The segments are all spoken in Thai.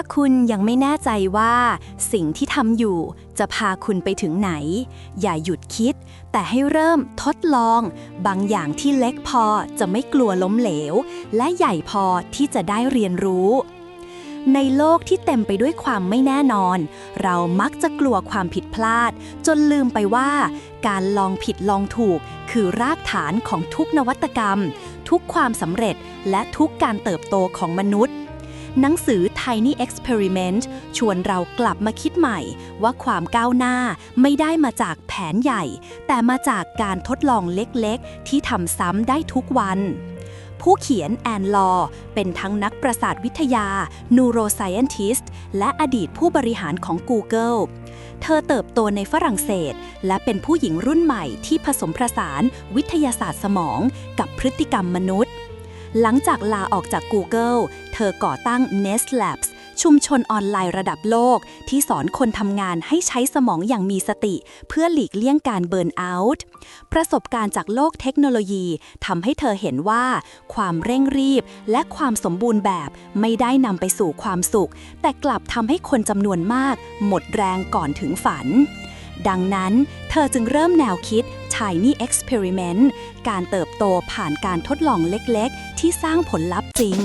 าคุณยังไม่แน่ใจว่าสิ่งที่ทำอยู่จะพาคุณไปถึงไหน อย่าหยุดคิด แต่ให้เริ่มทดลอง บางอย่างที่เล็กพอจะไม่กลัวล้มเหลว และใหญ่พอที่จะได้เรียนรู้ ในโลกที่เต็มไปด้วยความไม่แน่นอน เรามักจะกลัวความผิดพลาด จนลืมไปว่า การลองผิดลองถูก คือรากฐานของทุกนวัตกรรม ทุกความสำเร็จและทุกการเติบโตของมนุษย์ หนังสือ Tiny Experiment ชวนเรากลับมาคิดใหม่ ว่าความก้าวหน้าไม่ได้มาจากแผนใหญ่ แต่มาจากการทดลองเล็กๆ ที่ทำซ้ำได้ทุกวันผู้เขียนแอนลอเป็นทั้งนักประสาทวิทยา neuroscientist และอดีตผู้บริหารของ Google เธอเติบโตในฝรั่งเศส และเป็นผู้หญิงรุ่นใหม่ที่ผสมผสานวิทยาศาสตร์สมองกับพฤติกรรมมนุษย์ หลังจากลาออกจาก Google เธอก่อตั้ง Nest Labs ชุมชนออนไลน์ระดับโลก ที่สอนคนทำงานให้ใช้สมองอย่างมีสติ เพื่อหลีกเลี่ยงการเบิร์นเอาท์ประสบการณ์จากโลกเทคโนโลยีทำให้เธอเห็นว่า ความเร่งรีบและความสมบูรณ์แบบไม่ได้นำไปสู่ความสุข แต่กลับทำให้คนจำนวนมาก หมดแรงก่อนถึงฝัน ดังนั้นเธอจึงเริ่มแนวคิด Tiny Experiment การเติบโตผ่านการทดลองเล็กๆ ที่สร้างผลลัพธ์จริง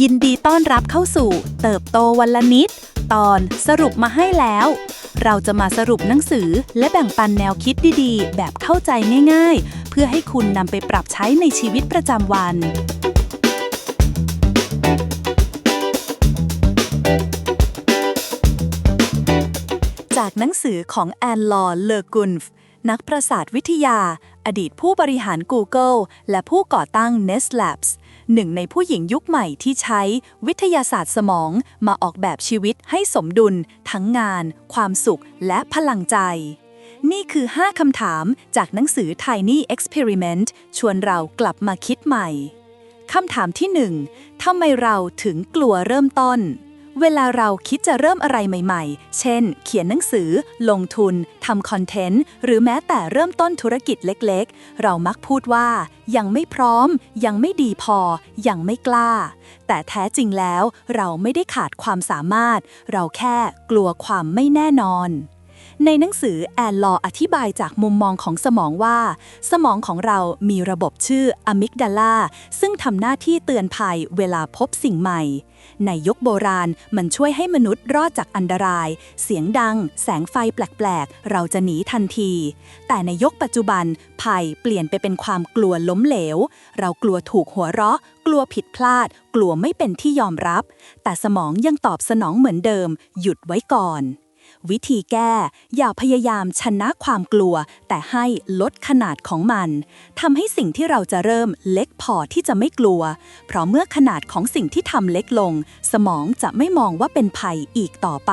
ยินดีต้อนรับเข้าสู่ เติบโตวันละนิด ตอนสรุปมาให้แล้ว เราจะมาสรุปหนังสือและแบ่งปันแนวคิดดีๆ แบบเข้าใจง่ายๆ เพื่อให้คุณนำไปปรับใช้ในชีวิตประจำวัน จากหนังสือของแอนลอเลอกุนฟนักประสาทวิทยา อดีตผู้บริหาร Google และผู้ก่อตั้ง Nest Labs หนึ่งในผู้หญิงยุคใหม่ที่ใช้วิทยาศาสตร์สมองมาออกแบบชีวิตให้สมดุล ทั้งงาน ความสุข และพลังใจ นี่คือ 5 คำถามจากหนังสือ Tiny Experiment ชวนเรากลับมาคิดใหม่ คำถามที่ 1ทำไมเราถึงกลัวเริ่มต้น เวลาเราคิดจะเริ่มอะไรใหม่ๆ เช่น เขียนหนังสือ ลงทุน ทำคอนเทนต์ หรือแม้แต่เริ่มต้นธุรกิจเล็กๆ เรามักพูดว่า ยังไม่พร้อม ยังไม่ดีพอ ยังไม่กล้า แต่แท้จริงแล้วเราไม่ได้ขาดความสามารถ เราแค่กลัวความไม่แน่นอน ในหนังสือแอนลออธิบายจากมุมมองของสมองว่า สมองของเรามีระบบชื่ออะมิกดาลาซึ่งทำหน้าที่เตือนภัยเวลาพบสิ่งใหม่ ในยุคโบราณมันช่วยให้มนุษย์รอดจากอันตราย เสียงดัง แสงไฟแปลกๆ เราจะหนีทันที แต่ในยุคปัจจุบัน ภัยเปลี่ยนไปเป็นความกลัวล้มเหลว เรากลัวถูกหัวเราะ กลัวผิดพลาด กลัวไม่เป็นที่ยอมรับ แต่สมองยังตอบสนองเหมือนเดิม หยุดไว้ก่อน วิธีแก้ อย่าพยายามชนะความกลัว แต่ให้ลดขนาดของมันทำให้สิ่งที่เราจะเริ่มเล็กพอที่จะไม่กลัว เพราะเมื่อขนาดของสิ่งที่ทำเล็กลง สมองจะไม่มองว่าเป็นภัยอีกต่อไป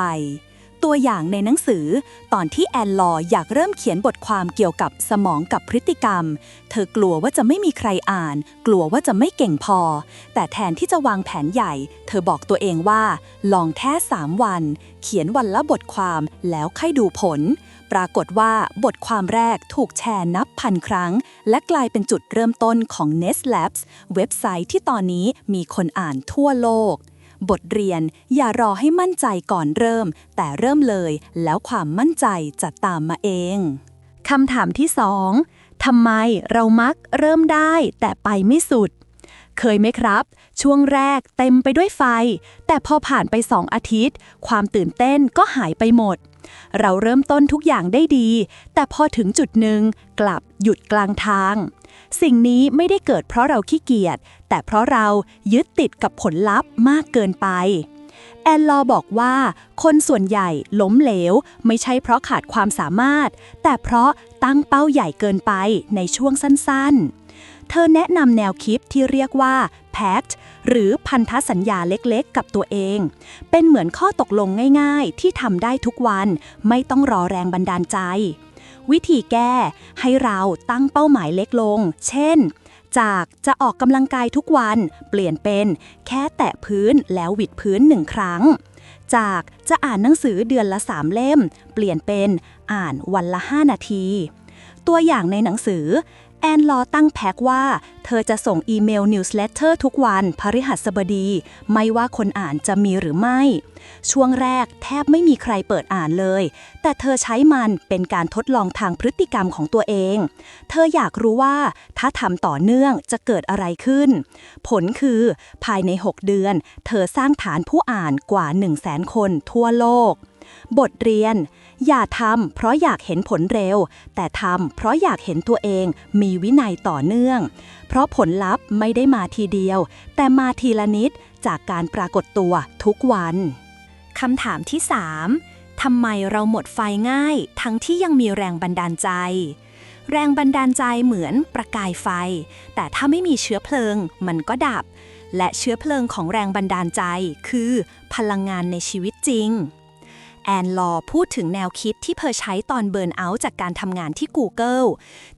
ตัวอย่างในหนังสือ ตอนที่แอนลออยากเริ่มเขียนบทความเกี่ยวกับสมองกับพฤติกรรม เธอกลัวว่าจะไม่มีใครอ่าน กลัวว่าจะไม่เก่งพอ แต่แทนที่จะวางแผนใหญ่ เธอบอกตัวเองว่า ลองแค่3วัน เขียนวันละบทความแล้วค่อยดูผล ปรากฏว่าบทความแรกถูกแชร์นับพันครั้ง และกลายเป็นจุดเริ่มต้นของ Nest Labs เว็บไซต์ที่ตอนนี้มีคนอ่านทั่วโลก บทเรียน อย่ารอให้มั่นใจก่อนเริ่ม แต่เริ่มเลย แล้วความมั่นใจจะตามมาเองคำถามที่สองทำไมเรามักเริ่มได้แต่ไปไม่สุด เคยไหมครับ ช่วงแรกเต็มไปด้วยไฟ แต่พอผ่านไปสองอาทิตย์ ความตื่นเต้นก็หายไปหมด เราเริ่มต้นทุกอย่างได้ดี แต่พอถึงจุดหนึ่งกลับหยุดกลางทาง สิ่งนี้ไม่ได้เกิดเพราะเราขี้เกียจ แต่เพราะเรายึดติดกับผลลัพธ์มากเกินไปแอนลอบอกว่า คนส่วนใหญ่ล้มเหลว ไม่ใช่เพราะขาดความสามารถ แต่เพราะตั้งเป้าใหญ่เกินไปในช่วงสั้นๆ เธอแนะนำแนวคิดที่เรียกว่า Pact หรือพันธสัญญาเล็กๆ กับตัวเอง เป็นเหมือนข้อตกลงง่ายๆ ที่ทำได้ทุกวัน ไม่ต้องรอแรงบันดาลใจ วิธีแก้ให้เราตั้งเป้าหมายเล็กลง เช่น จากจะออกกำลังกายทุกวัน เปลี่ยนเป็น แค่แตะพื้นแล้วหวิดพื้นหนึ่งครั้ง จากจะอ่านหนังสือเดือนละสามเล่ม เปลี่ยนเป็นอ่านวันละ 5 นาทีตัวอย่างในหนังสือ แอนลอตั้งแพ็กว่า เธอจะส่งอีเมลนิวส์เลตเตอร์ทุกวันพฤหัสบดี ไม่ว่าคนอ่านจะมีหรือไม่ ช่วงแรกแทบไม่มีใครเปิดอ่านเลย แต่เธอใช้มันเป็นการทดลองทางพฤติกรรมของตัวเอง เธออยากรู้ว่าถ้าทำต่อเนื่องจะเกิดอะไรขึ้น ผลคือภายใน 6 เดือน เธอสร้างฐานผู้อ่านกว่า 1 0 0 0 0แสนคนทั่วโลก บทเรียน อย่าทำเพราะอยากเห็นผลเร็ว แต่ทำเพราะอยากเห็นตัวเองมีวินัยต่อเนื่อง เพราะผลลัพธ์ไม่ได้มาทีเดียว แต่มาทีละนิดจากการปรากฏตัวทุกวันคำถามที่ 3. ทำไมเราหมดไฟง่าย ทั้งที่ยังมีแรงบันดาลใจ แรงบันดาลใจเหมือนประกายไฟ แต่ถ้าไม่มีเชื้อเพลิง มันก็ดับ และเชื้อเพลิงของแรงบันดาลใจคือ พลังงานในชีวิตจริง แอนลอพูดถึงแนวคิดที่เธอใช้ตอนเบิร์นเอาท์จากการทำงานที่ Google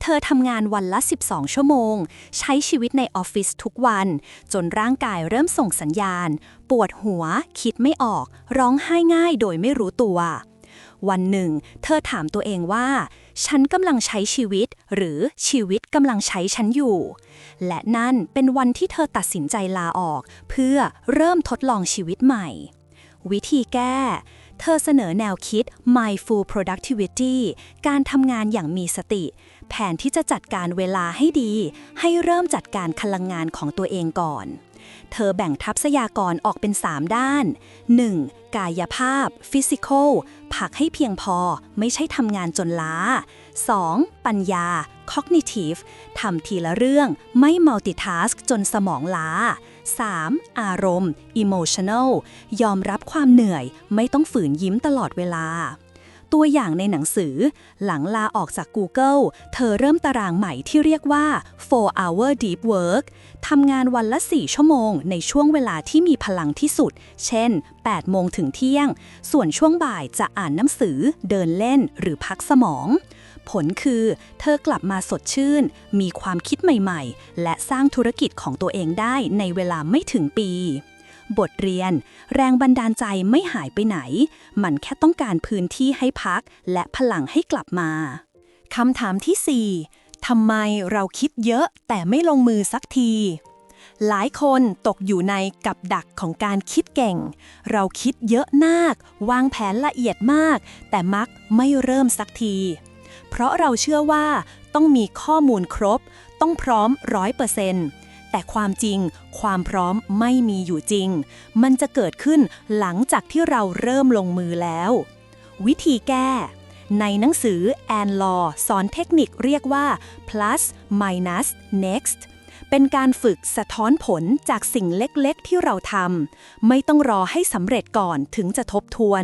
เธอทำงานวันละ 12 ชั่วโมง ใช้ชีวิตในออฟฟิศทุกวัน จนร่างกายเริ่มส่งสัญญาณ ปวดหัว คิดไม่ออก ร้องไห้ง่ายโดยไม่รู้ตัว วันหนึ่ง เธอถามตัวเองว่า ฉันกำลังใช้ชีวิต หรือชีวิตกำลังใช้ฉันอยู่ และนั่นเป็นวันที่เธอตัดสินใจลาออก เพื่อเริ่มทดลองชีวิตใหม่ วิธีแก้ เธอเสนอแนวคิด mindful productivity การทำงานอย่างมีสติ แผนที่จะจัดการเวลาให้ดี ให้เริ่มจัดการพลังงานของตัวเองก่อน เธอแบ่งทัพยากรออกเป็น 3 ด้าน 1. กายภาพ physical พักให้เพียงพอไม่ใช่ทำงานจนล้า 2. ปัญญา cognitive ทำทีละเรื่องไม่ multitask จนสมองล้า 3. อารมณ์ emotional ยอมรับความเหนื่อย ไม่ต้องฝืนยิ้มตลอดเวลา ตัวอย่างในหนังสือ หลังลาออกจาก Google เธอเริ่มตารางใหม่ที่เรียกว่า 4 hour deep work ทำงานวันละ 4 ชั่วโมง ในช่วงเวลาที่มีพลังที่สุด เช่น 8 โมงถึงเที่ยง ส่วนช่วงบ่ายจะอ่านหนังสือ เดินเล่น หรือพักสมอง ผลคือ เธอกลับมาสดชื่น มีความคิดใหม่ๆ และสร้างธุรกิจของตัวเองได้ในเวลาไม่ถึงปี บทเรียน แรงบันดาลใจไม่หายไปไหน มันแค่ต้องการพื้นที่ให้พัก และพลังให้กลับมาคำถามที่ 4ทำไมเราคิดเยอะแต่ไม่ลงมือสักทีหลายคนตกอยู่ในกับดักของการคิดเก่ง เราคิดเยอะมาก วางแผนละเอียดมาก แต่มักไม่เริ่มสักที เพราะเราเชื่อว่าต้องมีข้อมูลครบ ต้องพร้อมร้อยเปอร์เซนต์แต่ความจริงความพร้อมไม่มีอยู่จริง มันจะเกิดขึ้นหลังจากที่เราเริ่มลงมือแล้ว วิธีแก้ ในหนังสือ Ann Law สอนเทคนิคเรียกว่า plus minus next เป็นการฝึกสะท้อนผลจากสิ่งเล็กๆ ที่เราทำไม่ต้องรอให้สำเร็จก่อนถึงจะทบทวน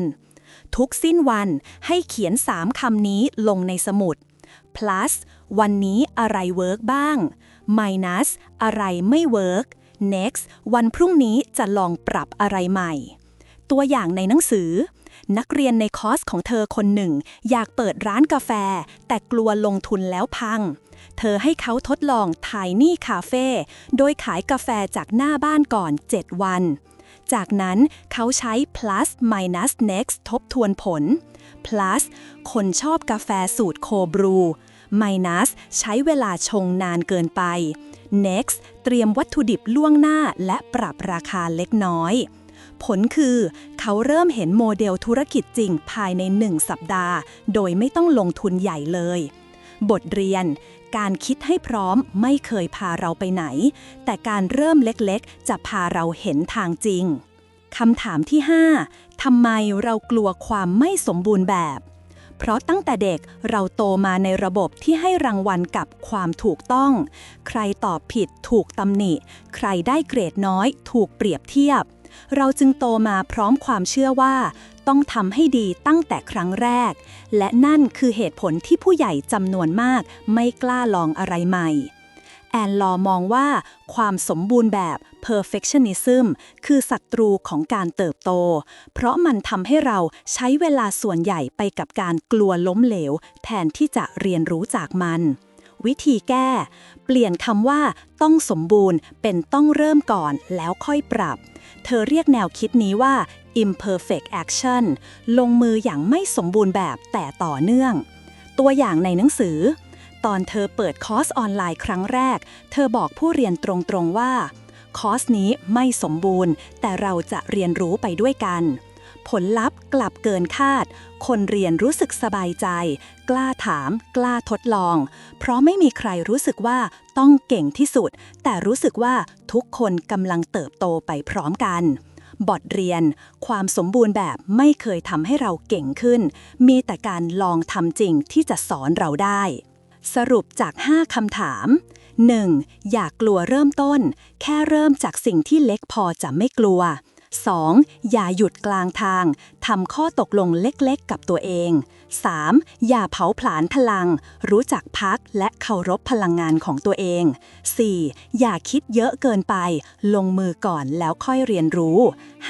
ทุกสิ้นวันให้เขียน 3 คำนี้ลงในสมุด plus วันนี้อะไรเวิร์กบ้าง minus อะไรไม่เวิร์ก next วันพรุ่งนี้จะลองปรับอะไรใหม่ ตัวอย่างในหนังสือ นักเรียนในคอร์สของเธอคนหนึ่ง อยากเปิดร้านกาแฟ แต่กลัวลงทุนแล้วพัง เธอให้เขาทดลองทายนี่คาเฟ่ โดยขายกาแฟจากหน้าบ้านก่อน 7 วัน จากนั้นเขาใช้ plus minus next ทบทวนผล plus คนชอบกาแฟสูตรโคบรู minus ใช้เวลาชงนานเกินไป next เตรียมวัตถุดิบล่วงหน้าและปรับราคาเล็กน้อย ผลคือ เขาเริ่มเห็นโมเดลธุรกิจจริงภายใน 1 สัปดาห์ โดยไม่ต้องลงทุนใหญ่เลย บทเรียน การคิดให้พร้อมไม่เคยพาเราไปไหน แต่การเริ่มเล็กๆ จะพาเราเห็นทางจริงคำถามที่ 5 ทำไมเรากลัวความไม่สมบูรณ์แบบ เพราะตั้งแต่เด็กเราโตมาในระบบที่ให้รางวัลกับความถูกต้อง ใครตอบผิดถูกตำหนิ ใครได้เกรดน้อย ถูกเปรียบเทียบ เราจึงโตมาพร้อมความเชื่อว่า ต้องทำให้ดีตั้งแต่ครั้งแรก และนั่นคือเหตุผลที่ผู้ใหญ่จำนวนมาก ไม่กล้าลองอะไรใหม่ แอนลอมองว่า ความสมบูรณ์แบบ perfectionism คือศัตรูของการเติบโต เพราะมันทำให้เราใช้เวลาส่วนใหญ่ไปกับการกลัวล้มเหลว แทนที่จะเรียนรู้จากมันวิธีแก้ เปลี่ยนคำว่าต้องสมบูรณ์เป็นต้องเริ่มก่อนแล้วค่อยปรับ เธอเรียกแนวคิดนี้ว่า imperfect action ลงมืออย่างไม่สมบูรณ์แบบแต่ต่อเนื่อง ตัวอย่างในหนังสือ ตอนเธอเปิดคอร์สออนไลน์ครั้งแรก เธอบอกผู้เรียนตรงๆว่า คอร์สนี้ไม่สมบูรณ์ แต่เราจะเรียนรู้ไปด้วยกัน ผลลัพธ์กลับเกินคาด คนเรียนรู้สึกสบายใจ กล้าถาม กล้าทดลอง เพราะไม่มีใครรู้สึกว่าต้องเก่งที่สุด แต่รู้สึกว่าทุกคนกำลังเติบโตไปพร้อมกันบทเรียน ความสมบูรณ์แบบไม่เคยทำให้เราเก่งขึ้น มีแต่การลองทำจริงที่จะสอนเราได้ สรุปจาก 5 คำถาม 1. อย่ากกลัวเริ่มต้น แค่เริ่มจากสิ่งที่เล็กพอจะไม่กลัว 2. อย่าหยุดกลางทาง ทำข้อตกลงเล็กๆ กับตัวเอง 3. อย่าเผาผลาญพลัง รู้จักพักและเคารพพลังงานของตัวเอง 4. อย่าคิดเยอะเกินไป ลงมือก่อนแล้วค่อยเรียนรู้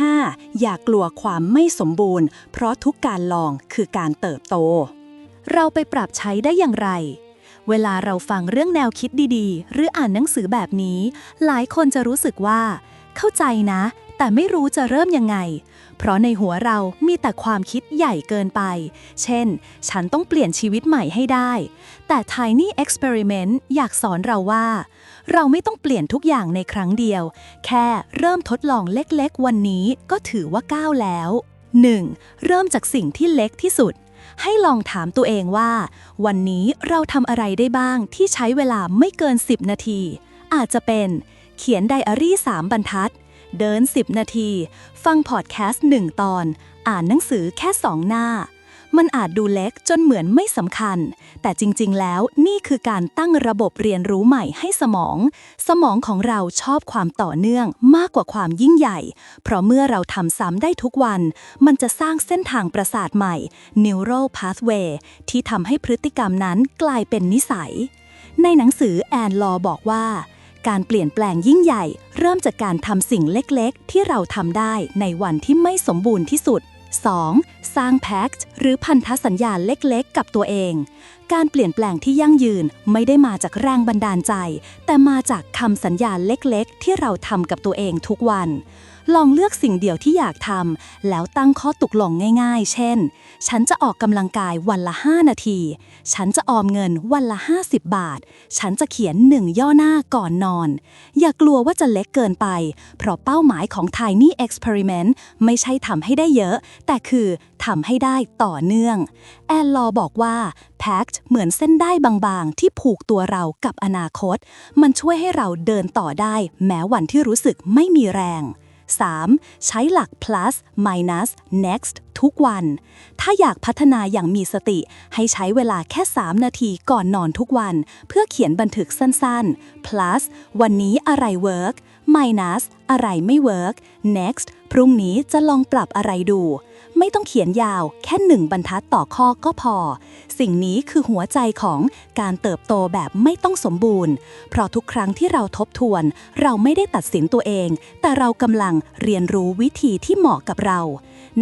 5. อย่ากลัวความไม่สมบูรณ์ เพราะทุกการลองคือการเติบโต เราไปปรับใช้ได้อย่างไรเวลาเราฟังเรื่องแนวคิดดีๆ หรืออ่านหนังสือแบบนี้ หลายคนจะรู้สึกว่า เข้าใจนะแต่ไม่รู้จะเริ่มยังไง เพราะในหัวเรามีแต่ความคิดใหญ่เกินไป เช่น ฉันต้องเปลี่ยนชีวิตใหม่ให้ได้ แต่ Tiny Experiment อยากสอนเราว่า เราไม่ต้องเปลี่ยนทุกอย่างในครั้งเดียว แค่เริ่มทดลองเล็กๆ วันนี้ก็ถือว่าก้าวแล้ว 1. เริ่มจากสิ่งที่เล็กที่สุด ให้ลองถามตัวเองว่า วันนี้เราทำอะไรได้บ้างที่ใช้เวลาไม่เกิน 10 นาที อาจจะเป็น เขียนไดอารี่ 3 บรรทัด เดิน 10 นาที ฟังพอดแคสต์ 1 ตอน อ่านหนังสือแค่ 2 หน้า มันอาจดูเล็กจนเหมือนไม่สำคัญ แต่จริงๆ แล้วนี่คือการตั้งระบบเรียนรู้ใหม่ให้สมอง สมองของเราชอบความต่อเนื่องมากกว่าความยิ่งใหญ่ เพราะเมื่อเราทำซ้ำได้ทุกวัน มันจะสร้างเส้นทางประสาทใหม่ neural pathway ที่ทำให้พฤติกรรมนั้นกลายเป็นนิสัย ในหนังสือแอนลอบอกว่า การเปลี่ยนแปลงยิ่งใหญ่ เริ่มจากการทำสิ่งเล็กๆ ที่เราทำได้ในวันที่ไม่สมบูรณ์ที่สุด 2. สร้างแพ็กหรือพันธสัญญาเล็กๆ กับตัวเอง การเปลี่ยนแปลงที่ยั่งยืนไม่ได้มาจากแรงบันดาลใจ แต่มาจากคำสัญญาเล็กๆ ที่เราทำกับตัวเองทุกวัน ลองเลือกสิ่งเดียวที่อยากทำแล้วตั้งข้อตกลงง่าย ๆ เช่น ฉันจะออกกำลังกายวันละ 5 นาที ฉันจะออมเงินวันละ 50 บาท ฉันจะเขียนหนึ่งย่อหน้าก่อนนอน อย่ากลัวว่าจะเล็กเกินไป เพราะเป้าหมายของ Tiny Experiment ไม่ใช่ทำให้ได้เยอะ แต่คือทำให้ได้ต่อเนื่อง แอนลอบอกว่า Pact เหมือนเส้นได้บางๆ ที่ผูกตัวเรากับอนาคต มันช่วยให้เราเดินต่อได้ แม้วันที่รู้สึกไม่มีแรง 3. ใช้หลัก plus minus next ทุกวัน ถ้าอยากพัฒนาอย่างมีสติ ให้ใช้เวลาแค่ 3 นาทีก่อนนอนทุกวัน เพื่อเขียนบันทึกสั้นๆ plus วันนี้อะไร work minus อะไรไม่ work next พรุ่งนี้จะลองปรับอะไรดู ไม่ต้องเขียนยาวแค่หนึ่งบรรทัดต่อข้อก็พอ สิ่งนี้คือหัวใจของการเติบโตแบบไม่ต้องสมบูรณ์ เพราะทุกครั้งที่เราทบทวน เราไม่ได้ตัดสินตัวเอง แต่เรากำลังเรียนรู้วิธีที่เหมาะกับเรา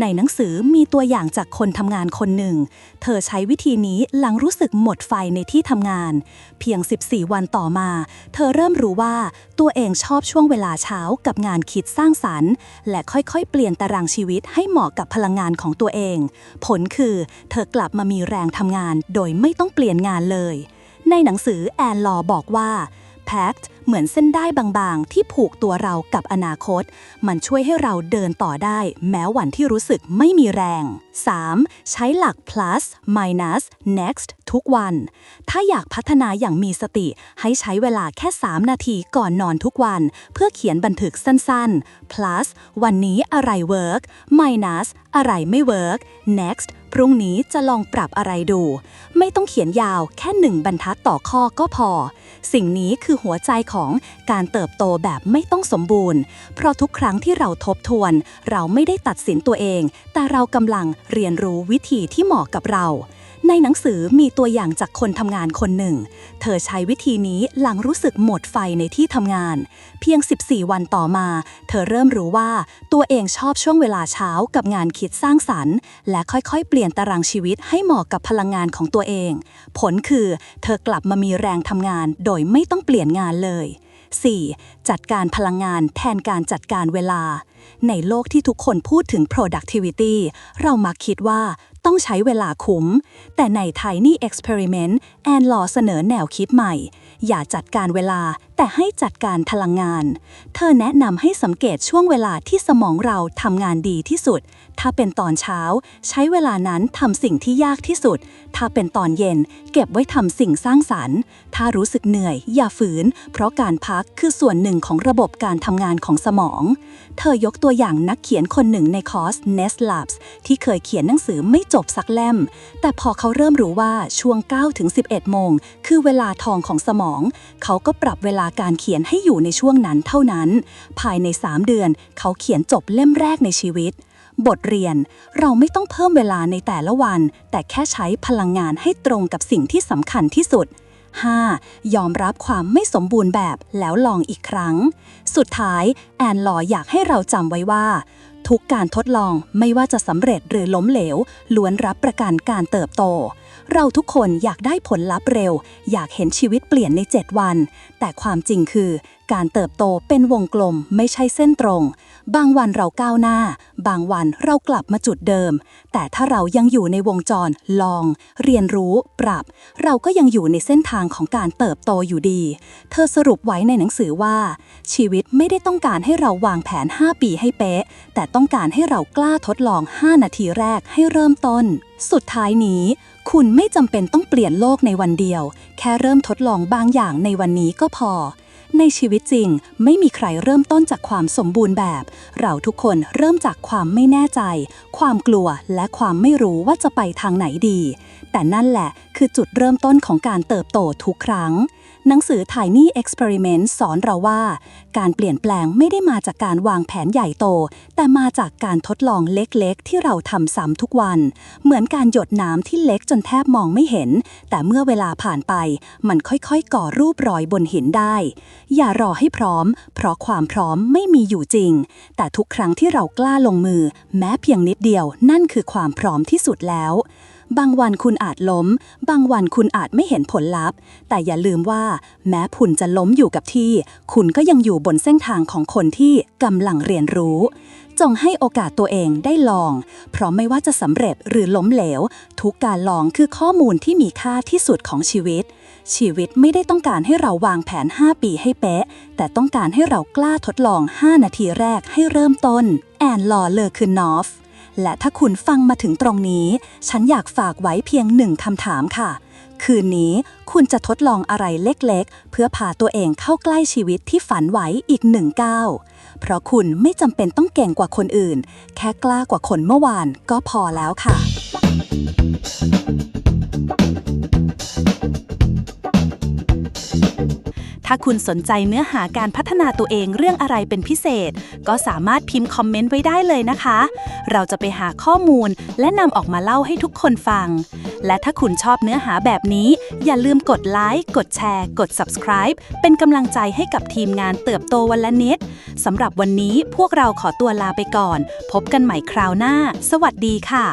ในหนังสือมีตัวอย่างจากคนทำงานคนหนึ่ง เธอใช้วิธีนี้หลังรู้สึกหมดไฟในที่ทำงาน เพียง 14 วันต่อมา เธอเริ่มรู้ว่าตัวเองชอบช่วงเวลาเช้ากับงานคิดสร้างสรรค์ และค่อยๆ เปลี่ยนตารางชีวิตให้เหมาะกับพลังงานของตัวเอง ผลคือเธอกลับมามีแรงทำงานโดยไม่ต้องเปลี่ยนงานเลย ในหนังสือแอนลอบอกว่า Pact เหมือนเส้นได้บางๆ ที่ผูกตัวเรากับอนาคต มันช่วยให้เราเดินต่อได้ แม้วันที่รู้สึกไม่มีแรง 3. ใช้หลัก plus minus next ทุกวัน ถ้าอยากพัฒนาอย่างมีสติ ให้ใช้เวลาแค่ 3 นาทีก่อนนอนทุกวัน เพื่อเขียนบันทึกสั้นๆ plus วันนี้อะไร work minus อะไรไม่ work next พรุ่งนี้จะลองปรับอะไรดู ไม่ต้องเขียนยาวแค่หนึ่งบรรทัดต่อข้อก็พอ สิ่งนี้คือหัวใจของการเติบโตแบบไม่ต้องสมบูรณ์ เพราะทุกครั้งที่เราทบทวน เราไม่ได้ตัดสินตัวเอง แต่เรากำลังเรียนรู้วิธีที่เหมาะกับเรา ในหนังสือมีตัวอย่างจากคนทำงานคนหนึ่ง เธอใช้วิธีนี้หลังรู้สึกหมดไฟในที่ทำงาน เพียง 14 วันต่อมา เธอเริ่มรู้ว่าตัวเองชอบช่วงเวลาเช้ากับงานคิดสร้างสรรค์ และค่อยๆ เปลี่ยนตารางชีวิตให้เหมาะกับพลังงานของตัวเอง ผลคือ เธอกลับมามีแรงทำงานโดยไม่ต้องเปลี่ยนงานเลย 4. จัดการพลังงานแทนการจัดการเวลา ในโลกที่ทุกคนพูดถึง productivity เรามักคิดว่าต้องใช้เวลาคุ้ม แต่ใน Tiny Experiment แอนลอเสนอแนวคิดใหม่ อย่าจัดการเวลา แต่ให้จัดการพลังงาน เธอแนะนำให้สังเกตช่วงเวลาที่สมองเราทำงานดีที่สุด ถ้าเป็นตอนเช้า ใช้เวลานั้นทำสิ่งที่ยากที่สุด ถ้าเป็นตอนเย็น เก็บไว้ทำสิ่งสร้างสรรค์ ถ้ารู้สึกเหนื่อย อย่าฝืน เพราะการพักคือส่วนหนึ่งของระบบการทำงานของสมอง เธอยกตัวอย่างนักเขียนคนหนึ่งในคอร์ส Nest Labs ที่เคยเขียนหนังสือไม่จบสักเล่ม แต่พอเขาเริ่มรู้ว่าช่วง9ถึง11โมงคือเวลาทองของสมอง เขาก็ปรับเวลาการเขียนให้อยู่ในช่วงนั้นเท่านั้น ภายใน 3 เดือน เขาเขียนจบเล่มแรกในชีวิต บทเรียน เราไม่ต้องเพิ่มเวลาในแต่ละวัน แต่แค่ใช้พลังงานให้ตรงกับสิ่งที่สำคัญที่สุด 5. ยอมรับความไม่สมบูรณ์แบบแล้วลองอีกครั้ง สุดท้าย แอนลออยากให้เราจำไว้ว่า ทุกการทดลองไม่ว่าจะสำเร็จหรือล้มเหลว ล้วนรับประกันการเติบโต เราทุกคนอยากได้ผลลัพธ์เร็ว อยากเห็นชีวิตเปลี่ยนใน 7 วัน แต่ความจริงคือ การเติบโตเป็นวงกลมไม่ใช่เส้นตรง บางวันเราก้าวหน้า บางวันเรากลับมาจุดเดิม แต่ถ้าเรายังอยู่ในวงจรลอง เรียนรู้ปรับ เราก็ยังอยู่ในเส้นทางของการเติบโตอยู่ดี เธอสรุปไว้ในหนังสือว่า ชีวิตไม่ได้ต้องการให้เราวางแผน 5 ปีให้เป๊ะ แต่ต้องการให้เรากล้าทดลอง 5 นาทีแรกให้เริ่มต้น สุดท้ายนี้ คุณไม่จำเป็นต้องเปลี่ยนโลกในวันเดียว แค่เริ่มทดลองบางอย่างในวันนี้ก็พอ ในชีวิตจริงไม่มีใครเริ่มต้นจากความสมบูรณ์แบบ เราทุกคนเริ่มจากความไม่แน่ใจ ความกลัวและความไม่รู้ว่าจะไปทางไหนดี แต่นั่นแหละคือจุดเริ่มต้นของการเติบโตทุกครั้ง หนังสือ Tiny Experiment สอนเราว่า การเปลี่ยนแปลงไม่ได้มาจากการวางแผนใหญ่โต แต่มาจากการทดลองเล็กๆ ที่เราทำซ้ำทุกวัน เหมือนการหยดน้ำที่เล็กจนแทบมองไม่เห็น แต่เมื่อเวลาผ่านไป มันค่อยๆ ก่อรูปรอยบนหินได้ อย่ารอให้พร้อม เพราะความพร้อมไม่มีอยู่จริง แต่ทุกครั้งที่เรากล้าลงมือ แม้เพียงนิดเดียวนั่นคือความพร้อมที่สุดแล้ว บางวันคุณอาจล้ม บางวันคุณอาจไม่เห็นผลลัพธ์ แต่อย่าลืมว่า แม้คุณจะล้มอยู่กับที่ คุณก็ยังอยู่บนเส้นทางของคนที่กำลังเรียนรู้ จงให้โอกาสตัวเองได้ลอง เพราะไม่ว่าจะสำเร็จหรือล้มเหลว ทุกการลองคือข้อมูลที่มีค่าที่สุดของชีวิต ชีวิตไม่ได้ต้องการให้เราวางแผน 5 ปีให้เป๊ะ แต่ต้องการให้เรากล้าทดลอง 5 นาทีแรกให้เริ่มต้น แอนลอเลอร์คือนอฟ และถ้าคุณฟังมาถึงตรงนี้ ฉันอยากฝากไว้เพียงหนึ่งคำถามค่ะ คืนนี้คุณจะทดลองอะไรเล็กๆ เพื่อพาตัวเองเข้าใกล้ชีวิตที่ฝันไว้อีกหนึ่งก้าวเพราะคุณไม่จำเป็นต้องเก่งกว่าคนอื่น แค่กล้ากว่าคนเมื่อวานก็พอแล้วค่ะ ถ้าคุณสนใจเนื้อหาการพัฒนาตัวเองเรื่องอะไรเป็นพิเศษ ก็สามารถพิมพ์คอมเมนต์ไว้ได้เลยนะคะ เราจะไปหาข้อมูลและนำออกมาเล่าให้ทุกคนฟัง และถ้าคุณชอบเนื้อหาแบบนี้ อย่าลืมกดไลค์กดแชร์ กด subscribe เป็นกำลังใจให้กับทีมงานเติบโตวันละนิดสำหรับวันนี้พวกเราขอตัวลาไปก่อน พบกันใหม่คราวหน้า สวัสดีค่ะ